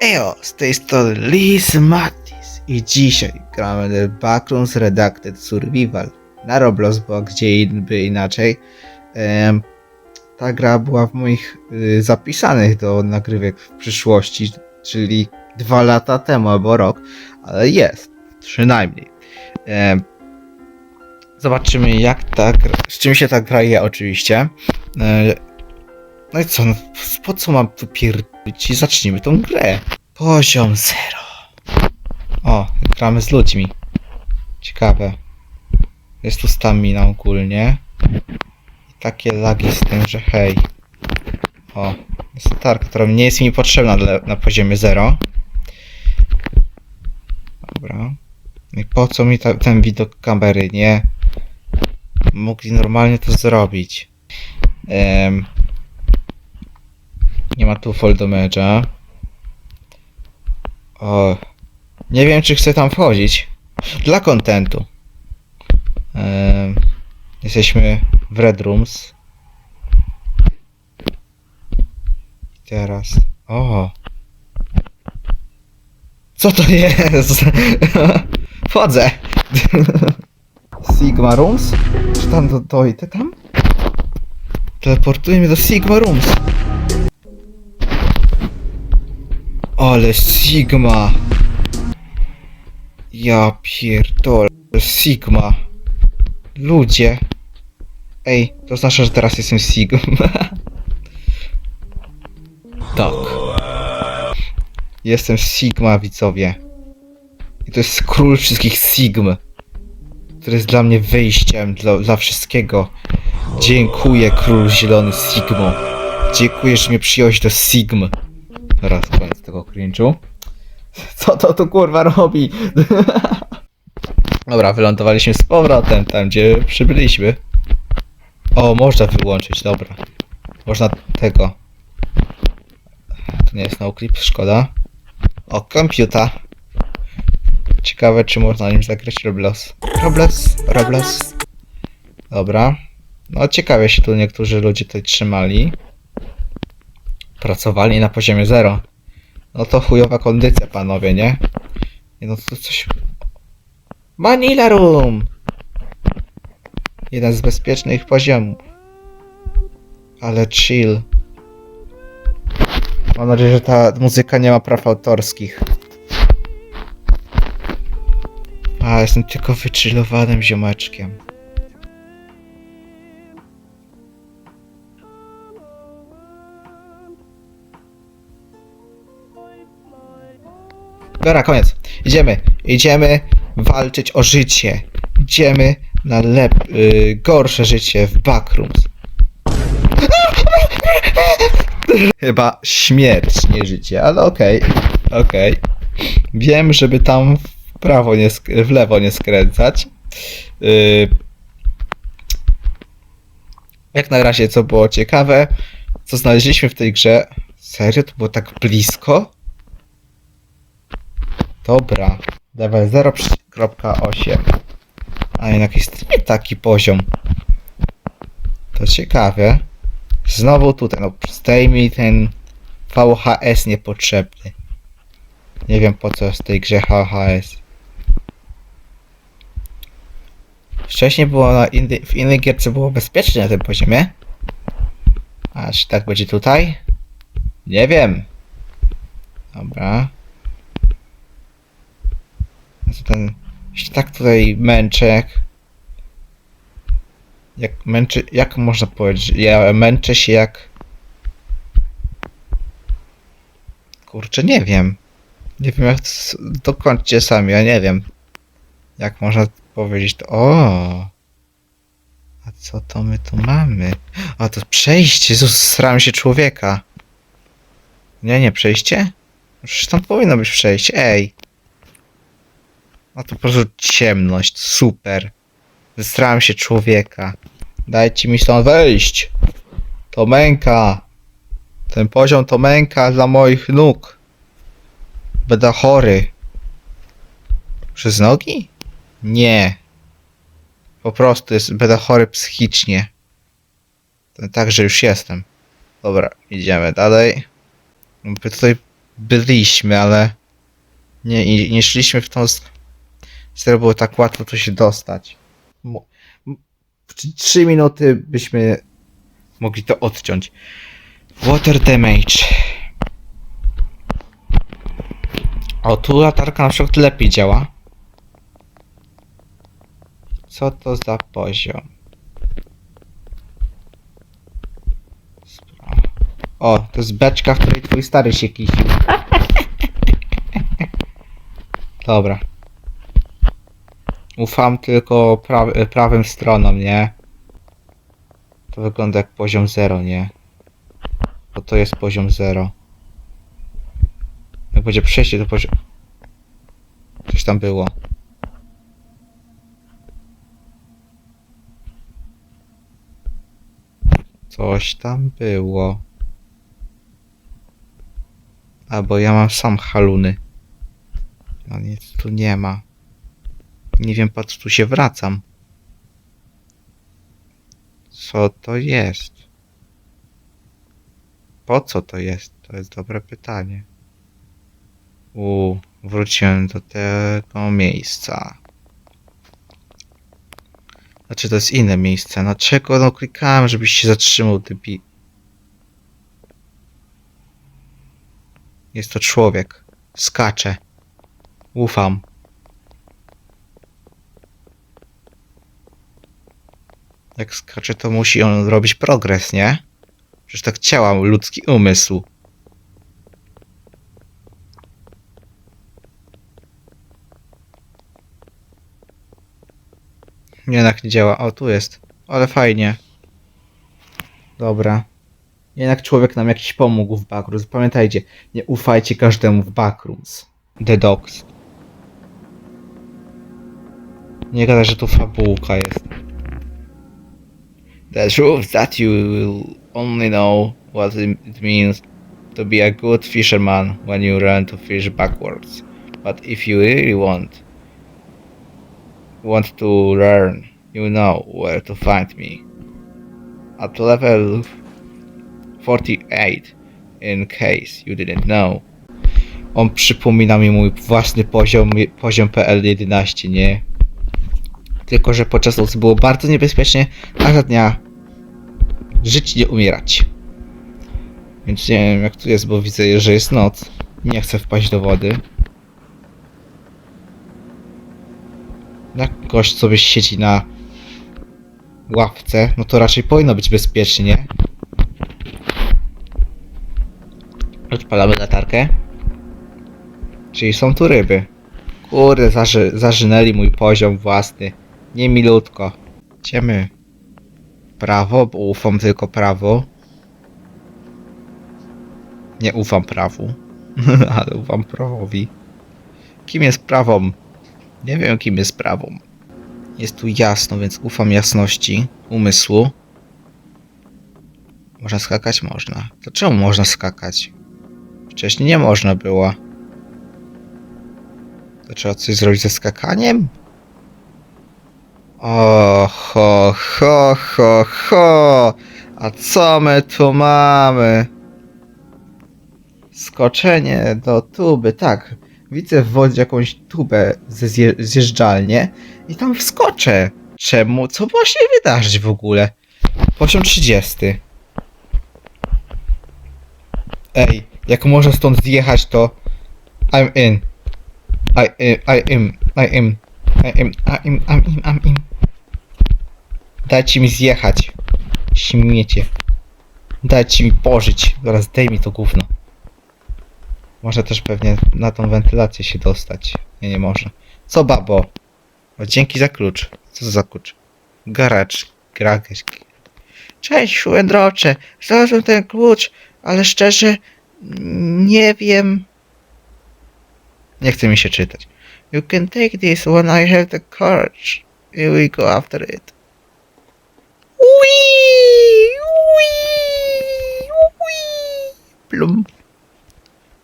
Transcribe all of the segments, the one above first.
Ejo, z tej strony Liz Mattis i dzisiaj gramy The Backrooms Redacted Survival na Roblox, bo gdzie inby inaczej. Em, ta gra była w moich y, zapisanych do nagrywek w przyszłości, czyli dwa lata temu albo rok, ale jest, przynajmniej. Em, zobaczymy jak ta gra, z czym się ta gra je oczywiście. E, no i co, no, po co mam tu pierdolić i zacznijmy tą grę. Poziom zero. O, gramy z ludźmi. Ciekawe. Jest tu stamina ogólnie. I takie lagi z tym, że hej. O, jest latarka, która nie jest mi potrzebna dla, na poziomie zero. Dobra. I po co mi ta, ten widok kamery, nie? Mogli normalnie to zrobić. Em, nie ma tu fall damage'a. O, nie wiem czy chcę tam wchodzić. Dla kontentu. Em, jesteśmy w Red Rooms. Teraz. O. Co to jest? Wchodzę. Sigma Rooms? Czy tam do, dojdę tam? Teleportuje mnie do Sigma Rooms. Ale Sigma. Ja pierdolę. Sigma. Ludzie. Ej, to znaczy, że teraz jestem Sigma. tak. Jestem Sigma, widzowie. I to jest król wszystkich Sigm. Który jest dla mnie wyjściem dla, dla wszystkiego. Dziękuję, król zielony Sigmo. Dziękuję, że mnie przyjąłeś do Sigm. Teraz koniec tego cringe'u. Co to tu kurwa robi? Dobra, wylądowaliśmy z powrotem tam, gdzie przybyliśmy. O, można wyłączyć, dobra. Można tego. To nie jest no clip, szkoda. O, komputer. Ciekawe, czy można na nim zagrać Roblox. Roblox, Roblox. Dobra. No, ciekawie się tu niektórzy ludzie tutaj trzymali. Pracowali na poziomie zero. No to chujowa kondycja, panowie, nie? No, to coś... Manila Room! Jeden z bezpiecznych poziomów. Ale chill. Mam nadzieję, że ta muzyka nie ma praw autorskich. A, jestem tylko wychillowanym ziomeczkiem. Dobra, koniec. Idziemy. Idziemy walczyć o życie. Idziemy na lep... Y, gorsze życie w backrooms. Chyba śmierć, nie życie, ale okej. Okej. Wiem, żeby tam w prawo nie w lewo nie skręcać. Y, jak na razie, co było ciekawe, co znaleźliśmy w tej grze. Serio? To było tak blisko? Dobra, level 0.8. A jednak jest nie taki poziom. To ciekawe. Znowu tutaj, no mi ten VHS niepotrzebny. Nie wiem po co jest w tej grze VHS. Wcześniej było na inny, w innej gierce było bezpiecznie na tym poziomie. A czy tak będzie tutaj? Nie wiem. Dobra. Ten się tak tutaj męczę jak męczy jak można powiedzieć ja męczę się jak kurczę nie wiem. Nie wiem jak dokończcie sami ja nie wiem jak można powiedzieć to. O! A co to my tu mamy? A to przejście Jezus srałem się człowieka. Nie nie przejście? Przecież tam powinno być przejście ej a to po prostu ciemność, super. Zestrałem się człowieka. Dajcie mi stąd wejść. To męka. Ten poziom to męka dla moich nóg. Będę chory. Przez nogi? Nie. Po prostu jest, będę chory psychicznie. To tak, że już jestem. Dobra, idziemy dalej. By tutaj byliśmy, ale nie, nie, szliśmy w tą stronę, było tak łatwo tu się dostać. Trzy minuty byśmy mogli to odciąć. Water damage. O, tu latarka na przykład lepiej działa. Co to za poziom? O, to jest beczka, w której twój stary się kisił. Dobra. Ufam tylko pra- prawym stronom, nie? To wygląda jak poziom 0, nie? Bo to jest poziom 0. Jak będzie przejście do poziom... Coś tam było. Coś tam było. Albo ja mam sam haluny. No nic tu nie ma. Nie wiem co tu się wracam. Co to jest? Po co to jest? To jest dobre pytanie. U, wróciłem do tego miejsca. Znaczy to jest inne miejsce. Dlaczego no klikałem, żebyś się zatrzymał, typi. Jest to człowiek. Skacze. Ufam. Jak skacze, to musi on robić progres, nie? Przecież tak działa ludzki umysł. Jednak nie działa. O, tu jest. Ale fajnie. Dobra. Jednak człowiek nam jakiś pomógł w backrooms. Pamiętajcie, nie ufajcie każdemu w backrooms. The Dogs. Nie gada, że tu fabułka jest. The truth that you will only know what it means to be a good fisherman when you learn to fish backwards. But if you really want want to learn, you know where to find me. At level 48, in case you didn't know. On przypomina mi mój własny poziom, poziom PL11, nie? Tylko, że podczas nocy było bardzo niebezpiecznie, a za dnia żyć nie umierać. Więc nie wiem jak tu jest, bo widzę, że jest noc. Nie chcę wpaść do wody. Jak gość sobie siedzi na ławce, no to raczej powinno być bezpiecznie, nie? Odpalamy latarkę. Czyli są tu ryby. Kurde, zaży, zażynęli mój poziom własny. Nie milutko. Idziemy prawo, bo ufam tylko prawo. Nie ufam prawu, ale ufam prawowi. Kim jest prawą? Nie wiem, kim jest prawą. Jest tu jasno, więc ufam jasności umysłu. Można skakać? Można. To czemu można skakać? Wcześniej nie można było. To trzeba coś zrobić ze skakaniem? O, ho, ho, ho, ho. A co my tu mamy? Skoczenie do tuby, tak. Widzę w wodzie jakąś tubę ze zje- zjeżdżalnię i tam wskoczę. Czemu? Co ma się wydarzyć w ogóle? Poziom 30. Ej, jak można stąd zjechać, to I'm in. I, I, I am, I am, I am, I am, I'm in, I'm in. Dajcie mi zjechać. Śmiecie. Dajcie mi pożyć. Zaraz mi to gówno. Można też pewnie na tą wentylację się dostać. Nie, nie można. Co babo? O, dzięki za klucz. Co za klucz? Garacz. Gragesz. Cześć, Łędrocze. Znalazłem ten klucz, ale szczerze nie wiem. Nie chce mi się czytać. You can take this when I have the courage. Here we go after it.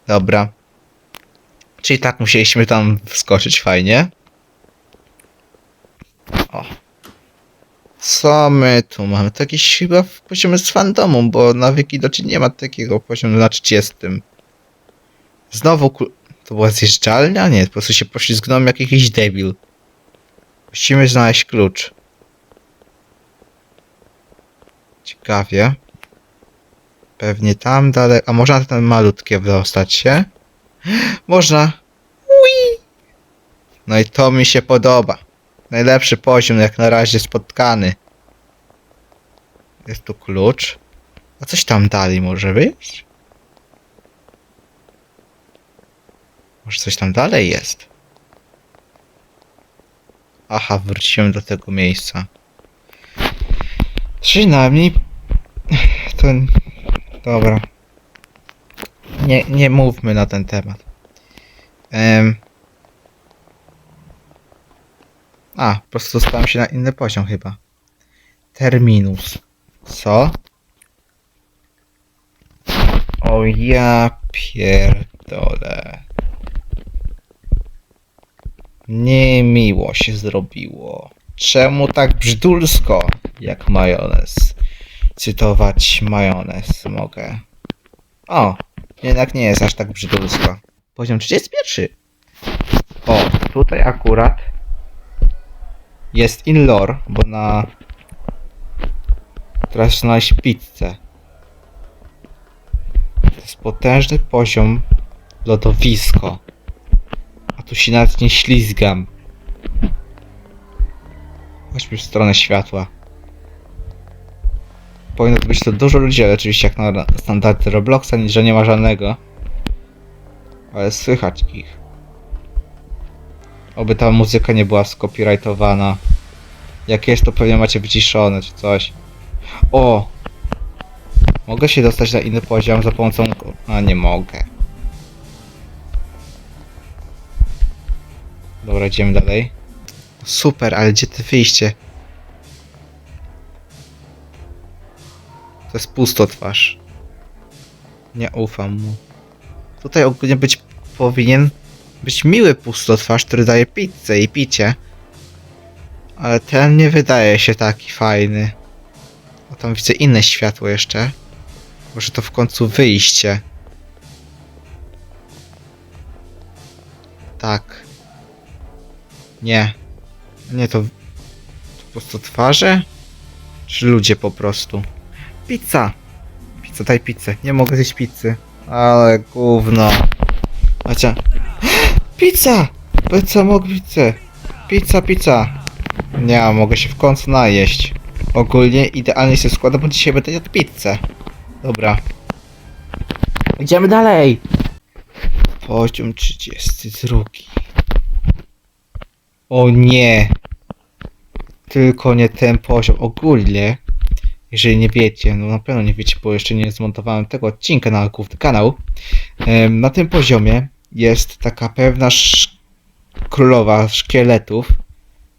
Dobra. Czyli tak musieliśmy tam wskoczyć fajnie. O. Co my tu mamy? To jakiś chyba w poziomie z fandomu, bo na Wikidocie nie ma takiego poziomu na 30. Znowu klu... To była zjeżdżalnia? Nie, po prostu się poślizgnąłem jak jakiś debil. Musimy znaleźć klucz. Ciekawie. Pewnie tam dalej. A można na ten malutkie dostać się? Można. Ui! No i to mi się podoba. Najlepszy poziom jak na razie spotkany. Jest tu klucz. A coś tam dalej może być? Może coś tam dalej jest? Aha, wróciłem do tego miejsca. Przynajmniej... To... Dobra. Nie, nie mówmy na ten temat. Em... A, po prostu dostałem się na inny poziom chyba. Terminus. Co? O ja pierdolę. Niemiło się zrobiło. Czemu tak brzydulsko, jak majonez? Cytować majonez mogę. O, jednak nie jest aż tak brzydulsko. Poziom 31. O, tutaj akurat jest in lore, bo na... Teraz znaleźć pizzę. To jest potężny poziom lodowisko. A tu się nawet nie ślizgam. Chodźmy w stronę światła. Powinno być to dużo ludzi, ale oczywiście jak na standardy Robloxa, nic, że nie ma żadnego. Ale słychać ich. Oby ta muzyka nie była skopirajtowana. Jak jest, to pewnie macie wyciszone czy coś. O! Mogę się dostać na inny poziom za pomocą... A, nie mogę. Dobra, idziemy dalej. Super, ale gdzie ty wyjście? To jest pustotwarz. Nie ufam mu. Tutaj ogólnie być powinien być miły pustotwarz, który daje pizzę i picie. Ale ten nie wydaje się taki fajny. A tam widzę inne światło jeszcze. Może to w końcu wyjście. Tak. Nie. Nie, to, to po prostu twarze? Czy ludzie po prostu? Pizza! Pizza, daj pizzę. Nie mogę zjeść pizzy. Ale gówno. Chociaż... Pizza! Pizza, mogę pizzę. Pizza, pizza. Nie, mogę się w końcu najeść. Ogólnie idealnie się składa, bo dzisiaj będę jadł pizzę. Dobra. Idziemy dalej! Poziom 32. O nie! Tylko nie ten poziom. Ogólnie, jeżeli nie wiecie, no na pewno nie wiecie, bo jeszcze nie zmontowałem tego odcinka na główny kanał. Na tym poziomie jest taka pewna sz... królowa szkieletów.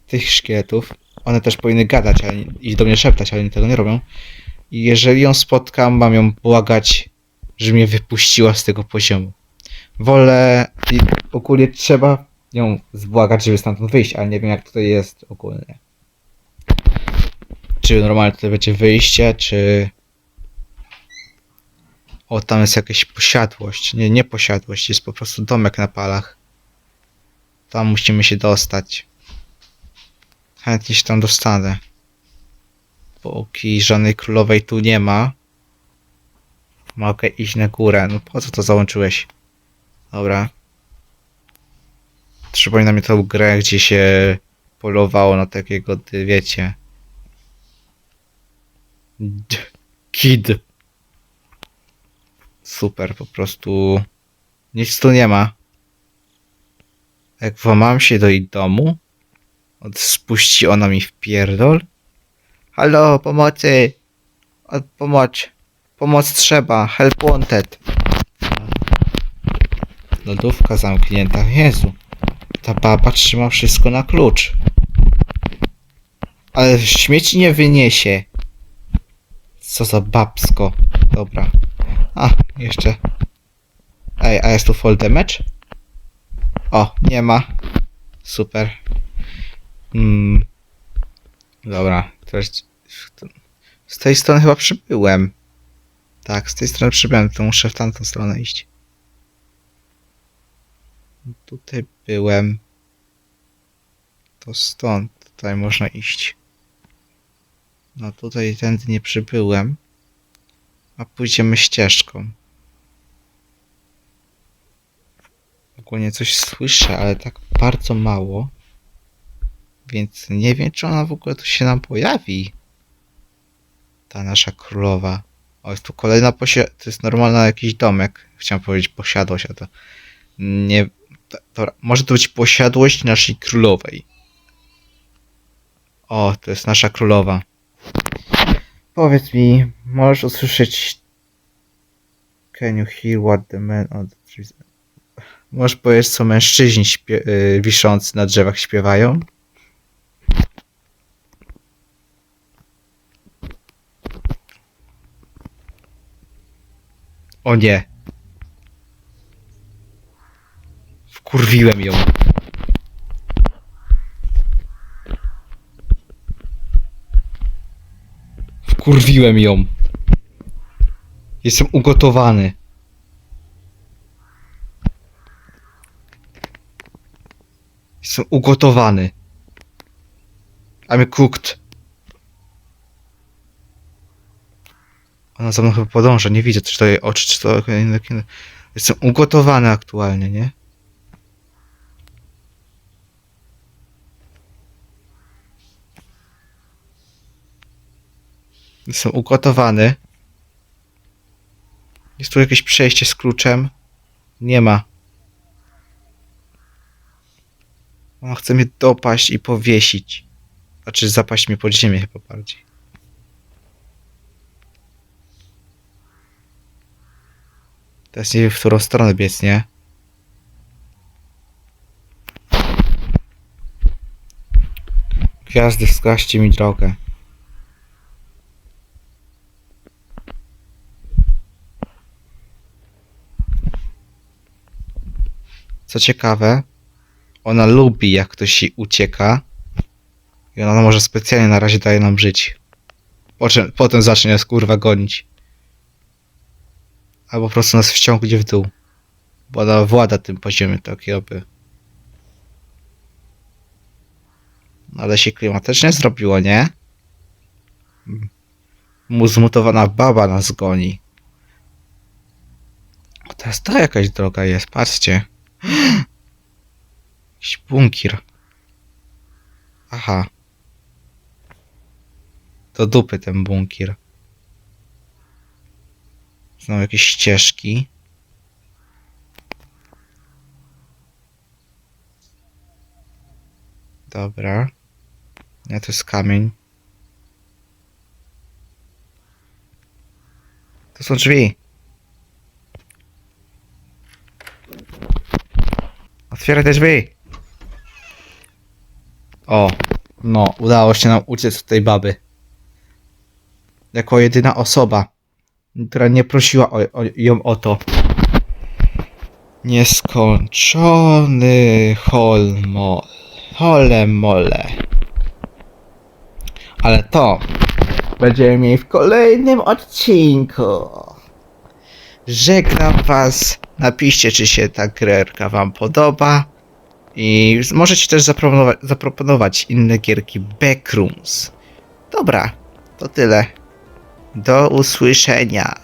Tych szkieletów. One też powinny gadać ale, i do mnie szeptać, ale oni tego nie robią. I jeżeli ją spotkam, mam ją błagać, że mnie wypuściła z tego poziomu. Wolę i ogólnie trzeba ją zbłagać, żeby stamtąd wyjść, ale nie wiem jak tutaj jest ogólnie. Czy normalnie tutaj będzie wyjście, czy... O, tam jest jakaś posiadłość. Nie, nie posiadłość, jest po prostu domek na palach. Tam musimy się dostać. Chętnie się tam dostanę. Póki żadnej królowej tu nie ma. Mogę iść na górę. No po co to załączyłeś? Dobra. Przypomina mi tą grę, gdzie się polowało na takiego, wiecie. Kid. Super, po prostu. Nic tu nie ma. Jak włamam się do jej domu, od spuści ona mi w pierdol. Halo, pomocy! Od pomoc. Pomoc trzeba. Help wanted. Lodówka zamknięta. Jezu. Ta baba trzyma wszystko na klucz. Ale śmieci nie wyniesie. Co za babsko. Dobra. A, jeszcze. Ej, a jest tu full damage? O, nie ma. Super. Hmm. Dobra, teraz z tej strony chyba przybyłem. Tak, z tej strony przybyłem, to muszę w tamtą stronę iść. Tutaj byłem. To stąd. Tutaj można iść. No tutaj tędy nie przybyłem. A pójdziemy ścieżką. Ogólnie coś słyszę, ale tak bardzo mało. Więc nie wiem, czy ona w ogóle tu się nam pojawi. Ta nasza królowa. O, jest tu kolejna posiadłość. To jest normalna jakiś domek. Chciałem powiedzieć posiadłość, a to nie. może to być posiadłość naszej królowej. O, to jest nasza królowa. Powiedz mi, możesz usłyszeć. Can you hear what the men on the trees... Możesz powiedzieć, co mężczyźni śpie- y, wiszący na drzewach śpiewają? O nie. Wkurwiłem ją. Wkurwiłem ją. Jestem ugotowany. Jestem ugotowany. I'm cooked. Ona za mną chyba podąża, nie widzę, czy to jej oczy, czy to. Jestem ugotowany aktualnie, nie? Jestem ugotowany. Jest tu jakieś przejście z kluczem? Nie ma. Ona chce mnie dopaść i powiesić. Znaczy zapaść mnie pod ziemię chyba bardziej. Teraz nie wiem, w którą stronę biec, nie? Gwiazdy, wskażcie mi drogę. Co ciekawe, ona lubi, jak ktoś jej ucieka. I ona może specjalnie na razie daje nam żyć. Po czym, potem zacznie nas kurwa gonić. Albo po prostu nas wciągnie w dół. Bo ona włada tym poziomem takiego by. No Ale się klimatycznie zrobiło, nie? Mu zmutowana baba nas goni. O, teraz to jakaś droga jest, patrzcie. Jakiś bunkier. Aha. To dupy ten bunkier. Znowu jakieś ścieżki. Dobra. Nie, to jest kamień. To są drzwi. Otwieraj te drzwi. O, no, udało się nam uciec od tej baby. Jako jedyna osoba, która nie prosiła o, o, ją o to. Nieskończony holmol. Hole mole. Ale to będziemy mieli w kolejnym odcinku. Żegnam was. Napiszcie, czy się ta grerka wam podoba. I możecie też zaproponować, zaproponować inne gierki Backrooms. Dobra, to tyle. Do usłyszenia.